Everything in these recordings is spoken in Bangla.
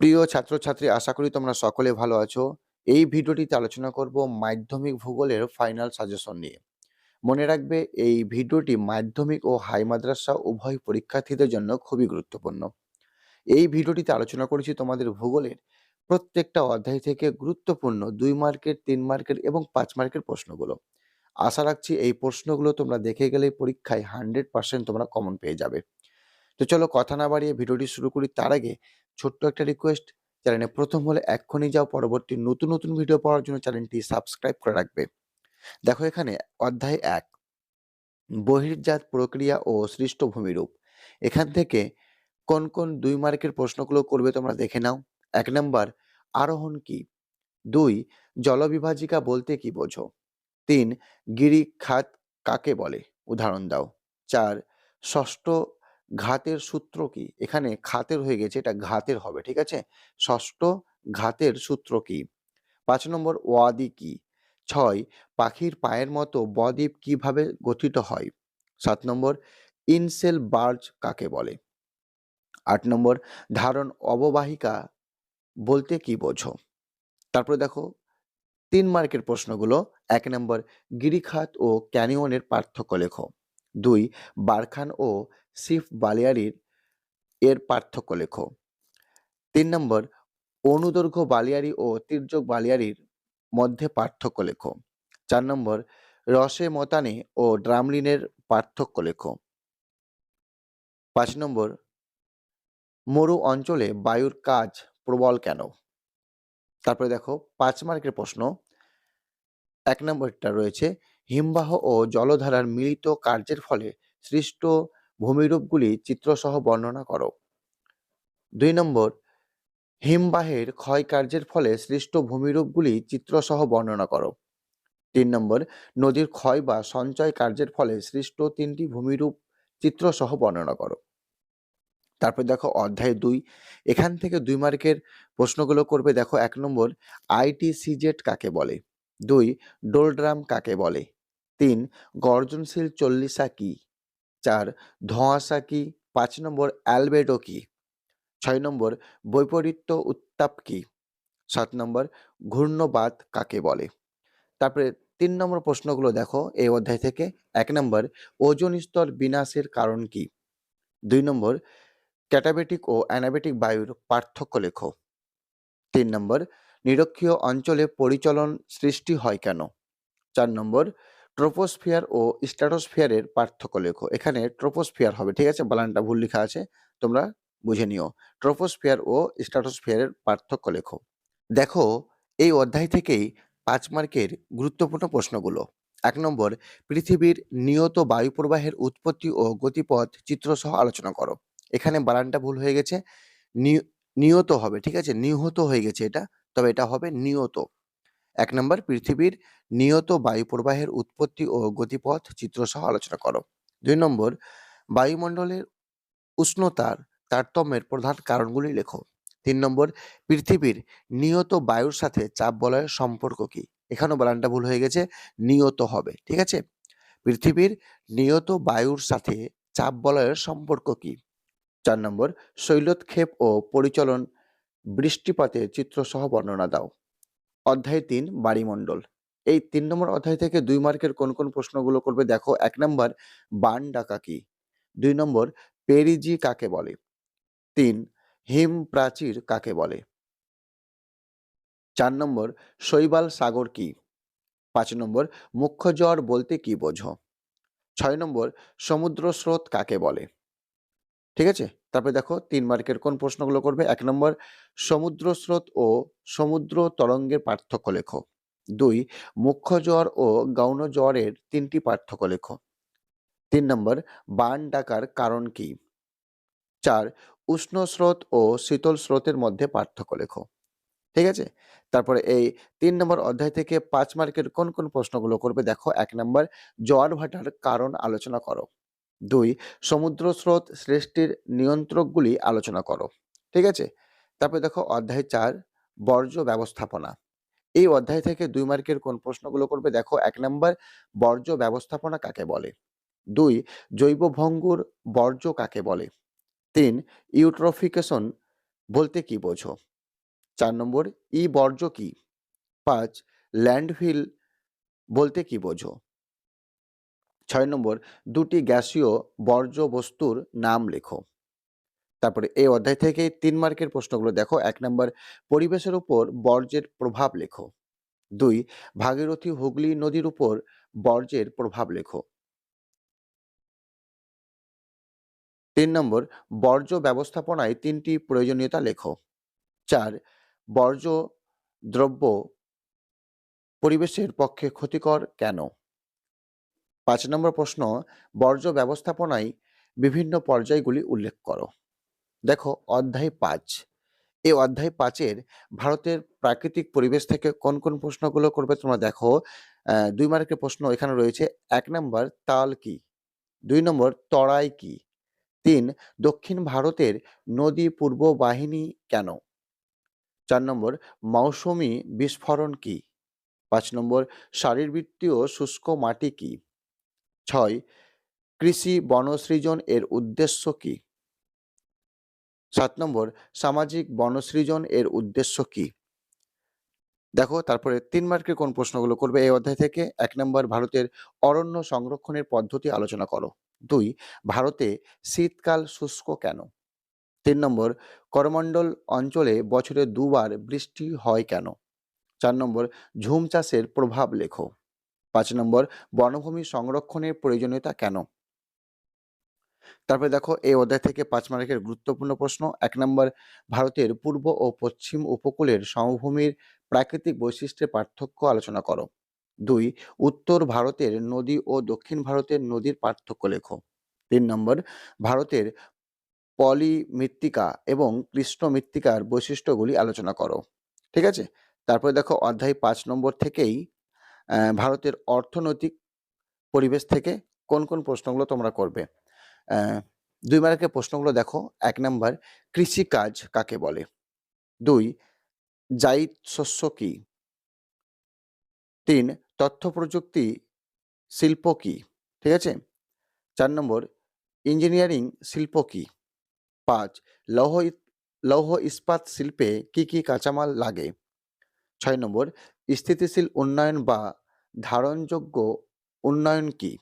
প্রিয় ছাত্রছাত্রী, আশা করি তোমরা সকলে ভালো আছো। এই ভিডিওটিতে আলোচনা করব মাধ্যমিক ভূগোলের ফাইনাল সাজেশন নিয়ে। মনে রাখবে, এই ভিডিওটি মাধ্যমিক ও হাই মাদ্রাসা উভয় পরীক্ষার্থীদের জন্য খুবই গুরুত্বপূর্ণ। এই ভিডিওটিতে আলোচনা করেছি তোমাদের ভূগোলের প্রত্যেকটা অধ্যায় থেকে গুরুত্বপূর্ণ দুই মার্কের, তিন মার্কের এবং পাঁচ মার্কের প্রশ্নগুলো। আশা রাখছি এই প্রশ্নগুলো তোমরা দেখে গেলে পরীক্ষায় হান্ড্রেড পার্সেন্ট তোমরা কমন পেয়ে যাবে। তো চলো কথা না বাড়িয়ে ভিডিওটি শুরু করি তার আগে ছোট্ট একটা রিকোয়েস্ট চ্যানেলে প্রথম হলে এক্ষুনি যাও, পরবর্তী নতুন নতুন ভিডিও পাওয়ার জন্য চ্যানেলটি সাবস্ক্রাইব করে রাখবে। দেখো এখানে অধ্যায় এক, বহির্জাত প্রক্রিয়া ও সৃষ্ট ভূমিরূপ। এখান থেকে কোন কোন দুই মার্কের প্রশ্নগুলো করবে তোমরা দেখে নাও। এক নম্বর, আরোহণ কি? দুই, জলবিভাজিকা বলতে কি বোঝো? তিন গিরি খাত কাকে বলে? উদাহরণ দাও। চার, ষষ্ঠ ঘাতের সূত্র কি? এখানে খাতের হয়ে গেছে, এটা ঘাতের হবে, ঠিক আছে? ষষ্ঠ ঘাতের সূত্র কি? পাঁচ নম্বর, ওয়াদি কি? ছয়, পাখির পায়ের মতো বদ্বীপ কীভাবে গঠিত হয়? সাত নম্বর, ইনসেল বার্জ কাকে বলে? আট নম্বর, ধারণ অববাহিকা বলতে কি বোঝো? তারপরে দেখো, তিন মার্কের প্রশ্নগুলো, এক নম্বর, গিরিখাত ও ক্যানিয়নের পার্থক্য লেখো। দুই, বারখান ও সিফ বালিয়ারির এর পার্থক্য লেখো। তিন নম্বর, অনুদৈর্ঘ্য বালিয়ারি ও তির্যক বালিয়ারির মধ্যে পার্থক্য লেখো। চার নম্বর, রসে মতানে ও ড্রামলিনের পার্থক্য লেখো। পাঁচ নম্বর, মরু অঞ্চলে বায়ুর কাজ প্রবল কেন? তারপরে দেখো, পাঁচ মার্কের প্রশ্ন। এক নম্বরটা রয়েছে, হিমবাহ ও জলধারার মিলিত কার্যের ফলে সৃষ্ট ভূমিরূপগুলি চিত্রসহ বর্ণনা করো। দুই নম্বর, হিমবাহের ক্ষয় কার্যের ফলে সৃষ্ট ভূমিরূপগুলি চিত্রসহ বর্ণনা করো। তিন নম্বর, নদীর ক্ষয় বা সঞ্চয় কার্যের ফলে সৃষ্ট তিনটি ভূমিরূপ চিত্রসহ বর্ণনা করো। তারপর দেখো, অধ্যায় দুই, এখান থেকে দুই মার্কের প্রশ্নগুলো করবে। দেখো, এক নম্বর আইটি আইটিসিজেট কাকে বলে? দুই, ডোলড্রাম কাকে বলে? তিন, গর্জনশীল চল্লিশা কি? চার ধোঁয়াশা কি? পাঁচ নম্বর অ্যালবেডো কি? ছয় নম্বর বৈপরীত্য উত্তাপ কি? সাত নম্বর ঘূর্ণবাত কাকে বলে? তারপরে তিন নম্বর প্রশ্নগুলো দেখো এই অধ্যায় থেকে। এক নম্বর ওজন স্তর বিনাশের কারণ কি? দুই নম্বর ক্যাটাবেটিক ও অ্যানাবেটিক বায়ুর পার্থক্য লেখো। তিন নম্বর নিরক্ষীয় অঞ্চলে পরিচলন সৃষ্টি হয় কেন? চার নম্বর ট্রোপোস্ফিয়ার ও স্ট্র্যাটোস্ফিয়ারের পার্থক্য লেখো। এখানে ট্রোপোস্ফিয়ার হবে, ঠিক আছে? বালানটা ভুল লেখা আছে, তোমরা বুঝে নিও। ট্রোপোস্ফিয়ার ও স্ট্র্যাটোস্ফিয়ারের পার্থক্য লেখো। দেখো, এই অধ্যায় থেকেই পাঁচ মার্কের গুরুত্বপূর্ণ প্রশ্নগুলো। এক নম্বর, পৃথিবীর নিয়ত বায়ু প্রবাহের উৎপত্তি ও গতিপথ চিত্রসহ আলোচনা করো। এখানে বানানটা ভুল হয়ে গেছে। নিয়ত হবে, ঠিক আছে? নিহত হয়ে গেছে এটা, তবে এটা হবে নিয়ত। এক নম্বর, পৃথিবীর নিয়ত বায়ু প্রবাহের উৎপত্তি ও গতিপথ চিত্রসহ আলোচনা করো। দুই নম্বর, বায়ুমণ্ডলের উষ্ণতার তারতম্যের প্রধান কারণগুলি লেখো। তিন নম্বর, পৃথিবীর নিয়ত বায়ুর সাথে চাপ বলয়ের সম্পর্ক কি? এখানেও বানানটা ভুল হয়ে গেছে, নিয়ত হবে, ঠিক আছে? পৃথিবীর নিয়ত বায়ুর সাথে চাপ বলয়ের সম্পর্ক কি? চার নম্বর শৈলোৎক্ষেপ ও পরিচলন বৃষ্টিপাতের চিত্রসহ বর্ণনা দাও। অধ্যায় তিন, বাড়িমণ্ডল। এই তিন নম্বর অধ্যায় থেকে দুই মার্কের কোন কোন প্রশ্নগুলো করবে? দেখো, এক নম্বর, বান ডাকা কি? দুই নম্বর, পেরিজি কাকে বলে? তিন, হিম প্রাচীর কাকে বলে? চার নম্বর, শৈবাল সাগর কি? পাঁচ নম্বর, মুখ্য জ্বর বলতে কি বোঝো? ছয় নম্বর, সমুদ্র স্রোত কাকে বলে? ঠিক আছে? তারপরে দেখো তিন মার্কের কোন প্রশ্নগুলো করবে? এক নম্বর সমুদ্র স্রোত ও সমুদ্র তরঙ্গের পার্থক্য লেখো। দুই, মুখ্য জ্বর ও গৌণ জ্বরের তিনটি পার্থক্য লেখো। তিন নম্বর, বান ডাকার কারণ কি? চার, উষ্ণ স্রোত ও শীতল স্রোতের মধ্যে পার্থক্য লেখো। ঠিক আছে? তারপরে এই তিন নম্বর অধ্যায় থেকে পাঁচ মার্কের কোন কোন প্রশ্নগুলো করবে? দেখো, এক নম্বর, জোয়ার ভাটার কারণ আলোচনা করো। দুই সমুদ্র স্রোত সৃষ্টির নিয়ন্ত্রকগুলি আলোচনা করো। ঠিক আছে? তারপরে দেখো অধ্যায় চার, বর্জ্য ব্যবস্থাপনা। এই অধ্যায় থেকে দুই মার্কের কোন প্রশ্নগুলো করবে? দেখো এক নম্বর, বর্জ্য ব্যবস্থাপনা কাকে বলে? দুই, জৈব ভঙ্গুর বর্জ্য কাকে বলে? তিন, ইউট্রোফিকেশন বলতে কি বোঝো? চার নম্বর, ই বর্জ্য কি? পাঁচ, ল্যান্ডফিল বলতে কি বোঝো? ছয় নম্বর, দুটি গ্যাসীয় বর্জ্য বস্তুর নাম লেখো। তারপরে এই অধ্যায় থেকে তিন মার্কের প্রশ্নগুলো দেখো। এক নম্বর, পরিবেশের উপর বর্জ্যের প্রভাব লেখো। দুই, ভাগীরথী হুগলি নদীর উপর বর্জ্যের প্রভাব লেখো। তিন নম্বর, বর্জ্য ব্যবস্থাপনায় তিনটি প্রয়োজনীয়তা লেখো। চার, বর্জ্য দ্রব্য পরিবেশের পক্ষে ক্ষতিকর কেন? পাঁচ নম্বর প্রশ্ন, বর্জ্য ব্যবস্থাপনায় বিভিন্ন পর্যায়গুলি উল্লেখ করো। দেখো, অধ্যায় পাঁচ। এই অধ্যায় পাঁচের ভারতের প্রাকৃতিক পরিবেশ থেকে কোন কোন প্রশ্নগুলো করবে তোমরা দেখো। দুই মার্কের প্রশ্ন এখানে রয়েছে, এক নম্বর তাল কি? দুই নম্বর তরাই কি? তিন, দক্ষিণ ভারতের নদী পূর্ব বাহিনী কেন? চার নম্বর মৌসুমী বিস্ফোরণ কি? পাঁচ নম্বর শারীরবৃত্তীয় শুষ্ক মাটি কি? ছয়, কৃষি বনসৃজন এর উদ্দেশ্য কি? সাত নম্বর, সামাজিক বনসৃজন এর উদ্দেশ্য কি? দেখো, তারপরে তিন মার্কের কোন প্রশ্নগুলো করবে এই অধ্যায় থেকে? এক নম্বর, ভারতের অরণ্য সংরক্ষণের পদ্ধতি আলোচনা করো। দুই, ভারতে শীতকাল শুষ্ক কেন? তিন নম্বর, করমণ্ডল অঞ্চলে বছরে দুবার বৃষ্টি হয় কেন? চার নম্বর, ঝুম চাষের প্রভাব লেখো। পাঁচ নম্বর, বনভূমি সংরক্ষণের প্রয়োজনীয়তা কেন? তারপরে দেখো, এই অধ্যায় থেকে পাঁচ মার্কের গুরুত্বপূর্ণ প্রশ্ন। এক নম্বর, ভারতের পূর্ব ও পশ্চিম উপকূলের সমভূমির প্রাকৃতিক বৈশিষ্ট্যের পার্থক্য আলোচনা করো। দুই, উত্তর ভারতের নদী ও দক্ষিণ ভারতের নদীর পার্থক্য লেখো। তিন নম্বর, ভারতের পলি মৃত্তিকা এবং কৃষ্ণ মৃত্তিকার বৈশিষ্ট্যগুলি আলোচনা করো। ঠিক আছে? তারপরে দেখো, অধ্যায় পাঁচ নম্বর থেকেই ভারতের অর্থনৈতিক পরিবেশ থেকে কোন কোন প্রশ্নগুলো তোমরা করবে? দুই মার্কের প্রশ্নগুলো দেখো। এক নম্বর, কৃষিকাজ কাকে বলে? দুই জাইদ শস্য কি? তিন, তথ্য প্রযুক্তি, শিল্প কি? ঠিক আছে? চার নম্বর, ইঞ্জিনিয়ারিং শিল্প কি? পাঁচ, লৌহ লৌহ ইস্পাত শিল্পে কি কি কাঁচামাল লাগে? ছয় নম্বর, স্থিতিশীল উন্নয়ন বা ধারণযোগ্য উন্নয়ন কি?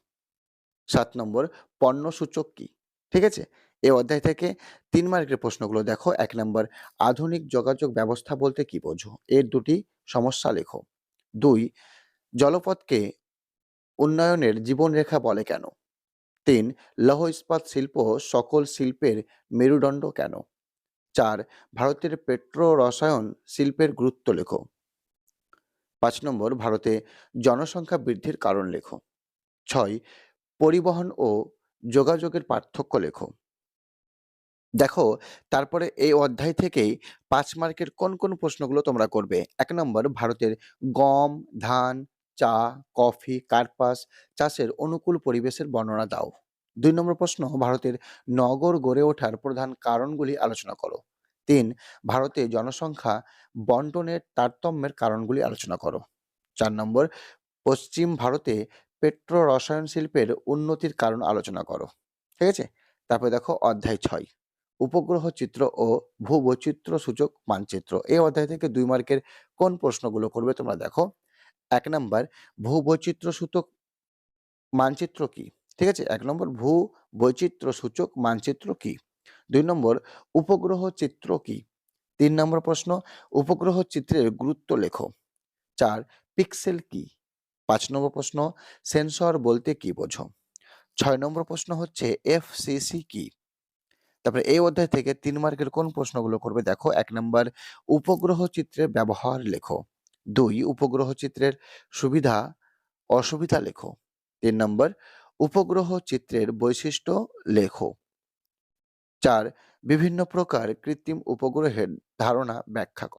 সাত নম্বর পণ্য সূচক কি? ঠিক আছে? এই অধ্যায় থেকে তিন মার্কের প্রশ্নগুলো দেখো। এক নম্বর, আধুনিক যোগাযোগ ব্যবস্থা বলতে কি বোঝো? এর দুটি সমস্যা লেখো। দুই, জলপথকে উন্নয়নের জীবনরেখা বলে কেন? তিন লৌহ ইস্পাত শিল্প সকল শিল্পের মেরুদণ্ড কেন? চার, ভারতের পেট্রো রসায়ন শিল্পের গুরুত্ব লেখো। পাঁচ নম্বর, ভারতে জনসংখ্যা বৃদ্ধির কারণ লেখো। ছয়, পরিবহন ও যোগাযোগের পার্থক্য লেখো। দেখো, তারপরে এই অধ্যায় থেকেই পাঁচ মার্কের কোন কোন প্রশ্নগুলো তোমরা করবে। এক নম্বর, ভারতের গম, ধান, চা, কফি, কার্পাস চাষের অনুকূল পরিবেশের বর্ণনা দাও। দুই নম্বর প্রশ্ন, ভারতের নগর গড়ে ওঠার প্রধান কারণগুলি আলোচনা করো। তিন, ভারতে জনসংখ্যা বন্টনের তারতম্যের কারণগুলি আলোচনা করো। চার নম্বর, পশ্চিম ভারতে পেট্রো রসায়ন শিল্পের উন্নতির কারণ আলোচনা করো। ঠিক আছে? তারপরে দেখো অধ্যায় ছয়, উপগ্রহ চিত্র ও ভূবৈচিত্র সূচক মানচিত্র। এই অধ্যায় থেকে দুই মার্কের কোন প্রশ্নগুলো করবে তোমরা দেখো। এক নম্বর ভূবৈচিত্র্য সূচক মানচিত্র কি? ঠিক আছে? এক নম্বর ভূ বৈচিত্র্য সূচক মানচিত্র কি? দুই নম্বর, উপগ্রহ চিত্র কি? তিন নম্বর প্রশ্ন, উপগ্রহ চিত্রের গুরুত্ব লেখো। চার, পিক্সেল কি? পাঁচ নম্বর প্রশ্ন, সেন্সর বলতে কি বোঝো? ছয় নম্বর প্রশ্ন হচ্ছে এফসিসি কি? তারপরে এই অধ্যায় থেকে তিন মার্কের কোন প্রশ্নগুলো করবে দেখো, এক নম্বর, উপগ্রহ চিত্রের ব্যবহার লেখো। দুই, উপগ্রহ চিত্রের সুবিধা, অসুবিধা লেখো। তিন নম্বর, উপগ্রহ চিত্রের বৈশিষ্ট্য লেখো। চার বিভিন্ন প্রকার কৃত্রিম উপগ্রহের ধারণা ব্যাখ্যা